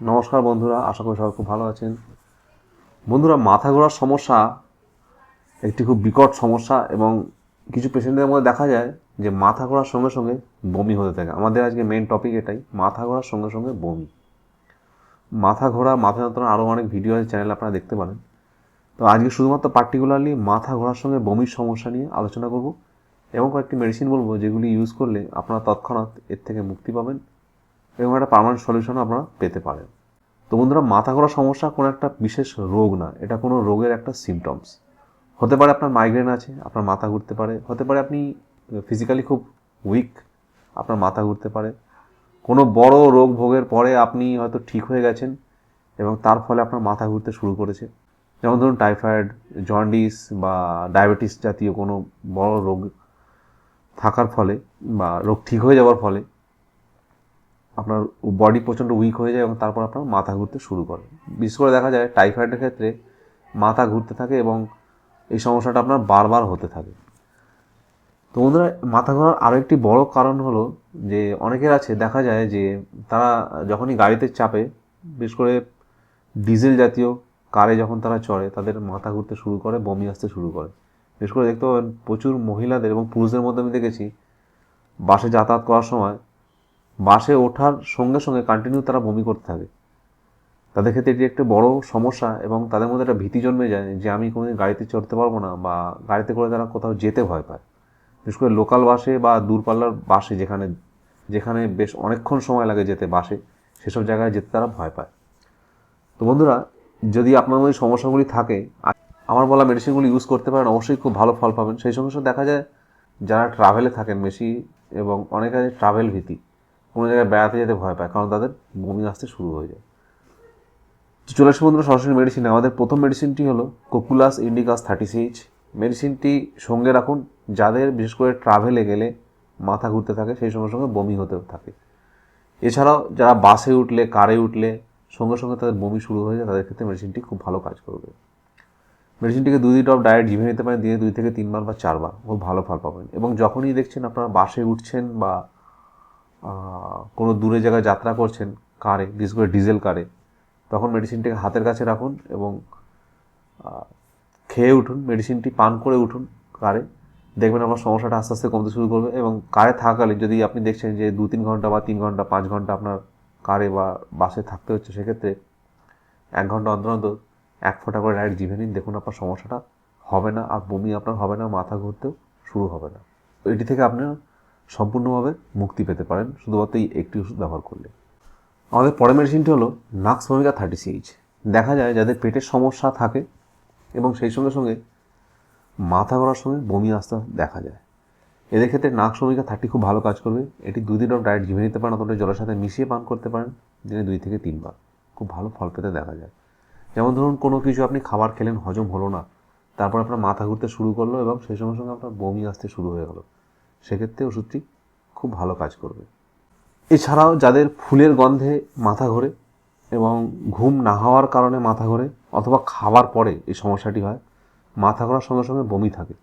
নমস্কার বন্ধুরা, আশা করি সবাই খুব ভালো আছেন। বন্ধুরা, মাথা ঘোরার সমস্যা একটি খুব বিকট সমস্যা এবং কিছু পেশেন্টদের মধ্যে দেখা যায় যে মাথা ঘোরার সঙ্গে সঙ্গে বমি হতে থাকে। আমাদের আজকে মেন টপিক এটাই, মাথা ঘোরার সঙ্গে সঙ্গে বমি। মাথা ঘোরা, মাথা যন্ত্রণা আরও অনেক ভিডিও আছে চ্যানেলে আপনারা দেখতে পারেন। তো আজকে শুধুমাত্র পার্টিকুলারলি মাথা ঘোরার সঙ্গে বমির সমস্যা নিয়ে আলোচনা করব এবং কয়েকটি মেডিসিন বলব যেগুলি ইউজ করলে আপনারা তৎক্ষণাৎ এর থেকে মুক্তি পাবেন। এবং একটা পার্মানেন্ট সলিউশন আপনারা পেতে পারেন। তো বন্ধুরা, মাথা ঘোরা সমস্যা কোনো একটা বিশেষ রোগ না, এটা কোনো রোগের একটা সিমটমস হতে পারে আপনার মাইগ্রেন আছে, আপনার মাথা ঘুরতে পারে, হতে পারে আপনি ফিজিক্যালি খুব উইক আপনার মাথা ঘুরতে পারে। কোনো বড় রোগ ভোগের পরে আপনি হয়তো ঠিক হয়ে গেছেন এবং তার ফলে আপনার মাথা ঘুরতে শুরু করেছে। যেমন ধরুন টাইফয়েড জন্ডিস বা ডায়াবেটিস জাতীয় কোনো বড় রোগ থাকার ফলে বা রোগ ঠিক হয়ে যাওয়ার ফলে আপনার বডি প্রচণ্ড উইক হয়ে যায় এবং তারপর আপনার মাথা ঘুরতে শুরু করে। বিশেষ করে দেখা যায় টাইফয়েডের ক্ষেত্রে মাথা ঘুরতে থাকে এবং এই সমস্যাটা আপনার বারবার হতে থাকে। তো বন্ধুরা, মাথা ঘোরার আরও একটি বড় কারণ হলো যে অনেকের আছে, দেখা যায় যে তারা যখনই গাড়িতে চাপে, বিশেষ করে ডিজেল জাতীয় কারে যখন তারা চড়ে, তাদের মাথা ঘুরতে শুরু করে, বমি আসতে শুরু করে। বিশেষ করে দেখতে পাবেন প্রচুর মহিলাদের এবং পুরুষদের মধ্যে আমি দেখেছি, বাসে যাতায়াত করার সময় বাসে ওঠার সঙ্গে সঙ্গে কন্টিনিউ তারা বমি করতে থাকে। তাদের ক্ষেত্রে এটি একটা বড় সমস্যা এবং তাদের মধ্যে একটা ভীতি জন্মে যায় যে আমি কোনোদিন গাড়িতে চড়তে পারব না বা গাড়িতে করে তারা কোথাও যেতে ভয় পায়। বিশেষ করে লোকাল বাসে বা দূরপাল্লার বাসে যেখানে যেখানে বেশ অনেকক্ষণ সময় লাগে যেতে বাসে, সেসব জায়গায় যেতে তারা ভয় পায়। তো বন্ধুরা, যদি আপনার মধ্যে সমস্যাগুলি থাকে, আমার বলা মেডিসিনগুলি ইউজ করতে পারেন, অবশ্যই খুব ভালো ফল পাবেন। সেই সঙ্গে সঙ্গে দেখা যায়, যারা ট্রাভেলে থাকেন, বেশি এবং অনেকে ট্রাভেল ভীতি কোনো জায়গায় বেড়াতে যেতে ভয় পায়, কারণ তাদের বমি আসতে শুরু হয়ে যায়। তো চলে আসি বন্ধুরা সরাসরি মেডিসিন আমাদের প্রথম মেডিসিনটি হলো কোকুলাস ইন্ডিকাস থার্টি সিএইচ মেডিসিনটি সঙ্গে রাখুন, যাদের বিশেষ করে ট্রাভেলে গেলে মাথা ঘুরতে থাকে, সেই সঙ্গে সঙ্গে বমি হতে থাকে। এছাড়াও যারা বাসে উঠলে কারে উঠলে, সঙ্গে সঙ্গে তাদের বমি শুরু হয়ে যায়, তাদের ক্ষেত্রে মেডিসিনটি খুব ভালো কাজ করবে। মেডিসিনটিকে দুই দুই ড্রপ ডায়েট জিভে নিতে পারেন দিয়ে দুই থেকে তিনবার বা চারবার। খুব ভালো ফল পাবেন এবং যখনই দেখছেন আপনারা বাসে উঠছেন বা কোনো দূরে জায়গায় যাত্রা করছেন কারে, বিশেষ করে ডিজেল কারে, তখন মেডিসিনটিকে হাতের কাছে রাখুন এবং খেয়ে উঠুন, মেডিসিনটি পান করে উঠুন কারে, দেখবেন আপনার সমস্যাটা আস্তে আস্তে কমতে শুরু করবে এবং কারে থাকাকালীন যদি আপনি দেখছেন যে দু তিন ঘণ্টা বা তিন ঘণ্টা, পাঁচ ঘণ্টা আপনার কারে বা বাসে থাকতে হচ্ছে, সেক্ষেত্রে এক ঘণ্টা অন্তর অন্তর এক ফোঁটা করে ডাইরেক্ট জিভে নিন, দেখুন আপনার সমস্যাটা হবে না, আর বমি আপনার হবে না, মাথা ঘুরতেও শুরু হবে না। এটি থেকে আপনার সম্পূর্ণভাবে মুক্তি পেতে পারেন, শুধুমাত্র এই একটি ওষুধ ব্যবহার করলে। আমাদের পরের মেডিসিনটি হলো নাক্স ভূমিকা থার্টি সিএইচ দেখা যায় যাদের পেটের সমস্যা থাকে এবং সেই সঙ্গে সঙ্গে মাথা ঘোরার সঙ্গে বমি আসতে দেখা যায়। এদের ক্ষেত্রে নাক ভূমিকা থার্টি খুব ভালো কাজ করবে। এটি দুই দিন ডায়েট জিভে নিতে পারেন, অতটা জলের সাথে মিশিয়ে পান করতে পারেন, দিনে দুই থেকে তিনবার। খুব ভালো ফল পেতে দেখা যায়। যেমন ধরুন, কোনো কিছু আপনি খাবার খেলেন, হজম হলো না, তারপর আপনার মাথা ঘুরতে শুরু করল এবং সেই সঙ্গে সঙ্গে আপনার বমি আসতে শুরু হয়ে গেলো। সেক্ষেত্রে ওষুধটি খুব ভালো কাজ করবে। এছাড়াও যাদের ফুলের গন্ধে মাথা ঘোরে এবং ঘুম না হওয়ার কারণে মাথা ঘোরে অথবা খাবার পরে এই সমস্যাটি হয়, মাথা ঘোরার সঙ্গে সঙ্গে বমি থাকে।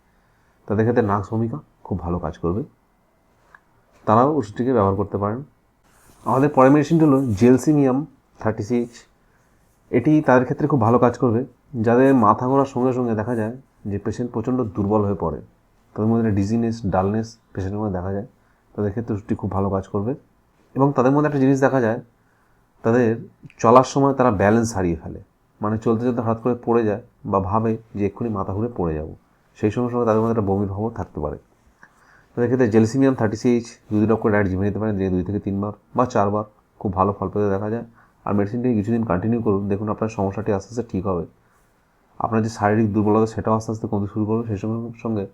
তাদের ক্ষেত্রে নাক্স ভূমিকা খুব ভালো কাজ করবে। তারাও ওষুধটিকে ব্যবহার করতে পারেন। আমাদের পরের মেডিসিনটি হলো জেলসিমিয়াম থার্টি সিক্স এটি তাদের ক্ষেত্রে খুব ভালো কাজ করবে। যাদের মাথা ঘোরার সঙ্গে সঙ্গে দেখা যায় যে পেশেন্ট প্রচণ্ড দুর্বল হয়ে পড়ে। তাদের মধ্যে ডিজিনেস ডালনেস পেশেন্টের মধ্যে দেখা যায়। তাদের ক্ষেত্রে ওষুধটি খুব ভালো কাজ করবে। এবং তাদের মধ্যে একটা জিনিস দেখা যায়, তাদের চলার সময় তারা ব্যালেন্স হারিয়ে ফেলে। মানে চলতে চলতে হঠাৎ করে পড়ে যায় বা ভাবে যে এক্ষুনি মাথা ঘুরে পড়ে যাব। সেই সময় সময় তাদের মধ্যে একটা বমির ভাবও থাকতে পারে। তাদের ক্ষেত্রে জেলসিমিয়াম থার্টি সিএইচ দুই দিন করে ডায়েট জিমে নিতে পারেন দিয়ে দুই থেকে তিনবার বা চারবার খুব ভালো ফল পেতে দেখা যায়। আর মেডিসিনটি কিছুদিন কন্টিনিউ করুন, দেখুন আপনার সমস্যাটি আস্তে আস্তে ঠিক হবে। আপনার যে শারীরিক দুর্বলতা, সেটাও আস্তে আস্তে কমতে শুরু করবে। সেই সঙ্গে সঙ্গে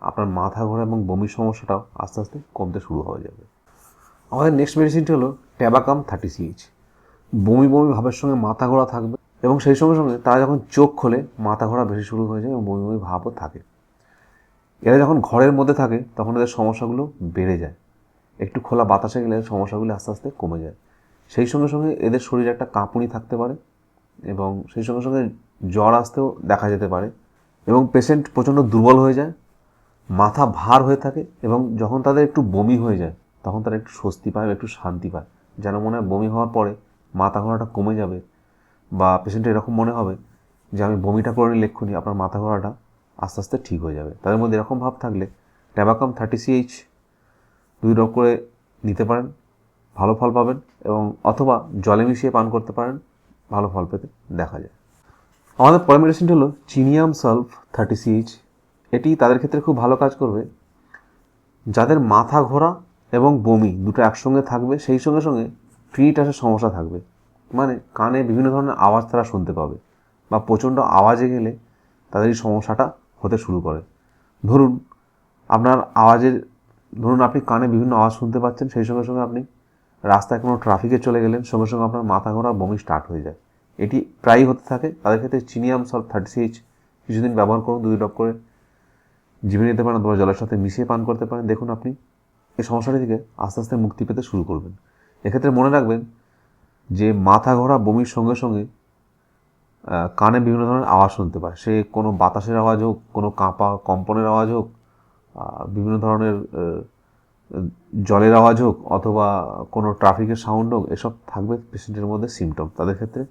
আপনার মাথা ঘোরা এবং বমির সমস্যাটাও আস্তে আস্তে কমতে শুরু হয়ে যাবে। আমাদের নেক্সট মেডিসিনটি হলো ট্যাবাকাম থার্টি সিএইচ বমি বমি ভাবের সঙ্গে মাথা ঘোরা থাকবে এবং সেই সঙ্গে সঙ্গে তারা যখন চোখ খোলে, মাথা ঘোরা বেশি শুরু হয়ে যায় এবং বমি বমি ভাবও থাকে। এরা যখন ঘরের মধ্যে থাকে, তখন এদের সমস্যাগুলো বেড়ে যায়। একটু খোলা বাতাসে গেলে সমস্যাগুলি আস্তে আস্তে কমে যায়। সেই সঙ্গে সঙ্গে এদের শরীরে একটা কাঁপুনি থাকতে পারে এবং সেই সঙ্গে সঙ্গে জ্বর আসতেও দেখা যেতে পারে এবং পেশেন্ট প্রচণ্ড দুর্বল হয়ে যায়। মাথা ভার হয়ে থাকে এবং যখন তাদের একটু বমি হয়ে যায়, তখন তারা একটু স্বস্তি পায় বা একটু শান্তি পায়। যেন মনে হয় বমি হওয়ার পরে মাথা ঘোরাটা কমে যাবে বা পেশেন্টের এরকম মনে হবে যে আমি বমিটা করে নিলে এক্ষুনি আপনার মাথা ঘোরাটা আস্তে আস্তে ঠিক হয়ে যাবে। তাদের মধ্যে এরকম ভাব থাকলে ট্যাবাকাম থার্টি সিএইচ দুই ড্রপ করে নিতে পারেন, ভালো ফল পাবেন এবং অথবা জলে মিশিয়ে পান করতে পারেন, ভালো ফল পেতে দেখা যায়। আমাদের পরের মেডিসিনটি হলো চিনিয়াম সালফ থার্টি সিএইচ এটি তাদের ক্ষেত্রে খুব ভালো কাজ করবে। যাদের মাথা ঘোরা এবং বমি দুটো একসঙ্গে থাকবে, সেই সঙ্গে সঙ্গে ট্রিটাসের সমস্যা থাকবে। মানে কানে বিভিন্ন ধরনের আওয়াজ তারা শুনতে পাবে বা প্রচণ্ড আওয়াজে গেলে তাদের এই সমস্যাটা হতে শুরু করে। ধরুন, আপনার আওয়াজের, ধরুন আপনি কানে বিভিন্ন আওয়াজ শুনতে পাচ্ছেন, সেই সঙ্গে সঙ্গে আপনি রাস্তায় কোনো ট্রাফিকে চলে গেলেন, সঙ্গে সঙ্গে আপনার মাথা ঘোরা, বমি স্টার্ট হয়ে যায়। এটি প্রায়ই হতে থাকে। তাদের ক্ষেত্রে চিনিয়াম সল্ট থার্টি সিএইচ কিছুদিন ব্যবহার করুন দুই ড্রপ করে জিভে নিতে পারেন অথবা জলের সাথে মিশিয়ে পান করতে পারেন, দেখুন আপনি এই সমস্যাটি থেকে আস্তে আস্তে মুক্তি পেতে শুরু করবেন। এক্ষেত্রে মনে রাখবেন যে মাথা ঘোরা বমির সঙ্গে সঙ্গে কানে বিভিন্ন ধরনের আওয়াজ শুনতে পায়। সে কোনো বাতাসের আওয়াজ হোক, কোনো কাঁপা কম্পনের আওয়াজ হোক বিভিন্ন ধরনের জলের আওয়াজ হোক, অথবা কোনো ট্রাফিকের সাউন্ড হোক, এসব থাকবে পেশেন্টের মধ্যে সিমটম। তাদের ক্ষেত্রে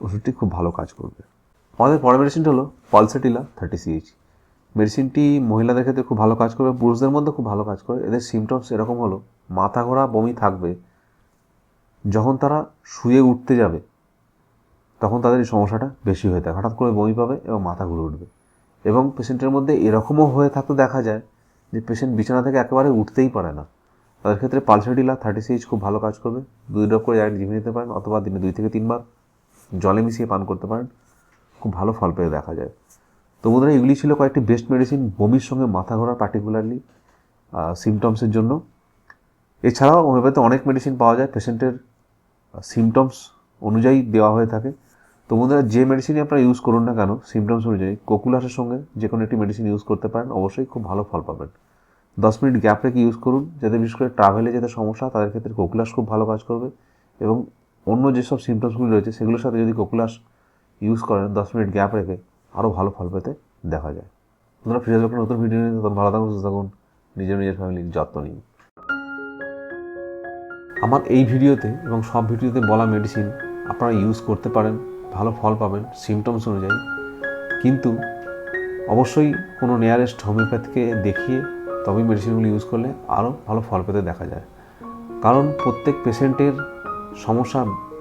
ওষুধটি খুব ভালো কাজ করবে। আমাদের পরের মেডিসিনটা হলো পলসেটিলা থার্টি সিএইচ মেডিসিনটি মহিলাদের ক্ষেত্রে খুব ভালো কাজ করবে, পুরুষদের মধ্যে খুব ভালো কাজ করে। এদের সিমটমস এরকম হলো, মাথা ঘোরা, বমি থাকবে। যখন তারা শুয়ে উঠতে যাবে, তখন তাদের এই সমস্যাটা বেশি হয়ে থাকে। হঠাৎ করে বমি পাবে এবং মাথা ঘুরে উঠবে। এবং পেশেন্টের মধ্যে এরকমও হয়ে থাকতে দেখা যায় যে পেশেন্ট বিছানা থেকে একেবারে উঠতেই পারে না। তাদের ক্ষেত্রে পালসেটিলা থার্টি সিএইচ খুব ভালো কাজ করবে। দুই ড্রপ করে ডাইরেক্ট জিভে নিতে পারেন, অথবা দিনে দুই থেকে তিনবার জলে মিশিয়ে পান করতে পারেন। খুব ভালো ফল পেয়ে দেখা যায়। তো বন্ধুরা, এগুলি ছিল কয়েকটি বেস্ট মেডিসিন বমির সঙ্গে মাথা ঘোরা পার্টিকুলারলি সিমটমসের জন্য। এছাড়াও হোমিওপ্যাথিতে অনেক মেডিসিন পাওয়া যায় পেশেন্টের সিমটমস অনুযায়ী দেওয়া হয়ে থাকে। তো বন্ধুরা, যে মেডিসিনই আপনারা ইউজ করুন না কেন সিমটমস অনুযায়ী কোকুলাসের সঙ্গে যে কোনো একটি মেডিসিন ইউজ করতে পারেন, অবশ্যই খুব ভালো ফল পাবেন। দশ মিনিট গ্যাপ রেখে ইউজ করুন, যাতে বিশেষ করে ট্রাভেলে যেতে সমস্যা, তাদের ক্ষেত্রে কোকুলাস খুব ভালো কাজ করবে এবং অন্য যেসব সিমটমসগুলি রয়েছে, সেগুলোর সাথে যদি কোকুলাস ইউজ করেন, দশ মিনিট গ্যাপ রেখে আরও ভালো ফল পেতে দেখা যায়। আপনারা ফিরে আসবেন নতুন ভিডিও নিয়ে। তখন ভালো থাকুন, সুস্থ থাকুন, নিজের নিজের ফ্যামিলির যত্ন নিন। আমার এই ভিডিওতে এবং সব ভিডিওতে বলা মেডিসিন আপনারা ইউজ করতে পারেন, ভালো ফল পাবেন সিমটমস অনুযায়ী। কিন্তু অবশ্যই কোনো নিয়ারেস্ট হোমিওপ্যাথকে দেখিয়ে তবেই মেডিসিনগুলো ইউজ করলে আরও ভালো ফল পেতে দেখা যায়। কারণ প্রত্যেক পেশেন্টের সমস্যা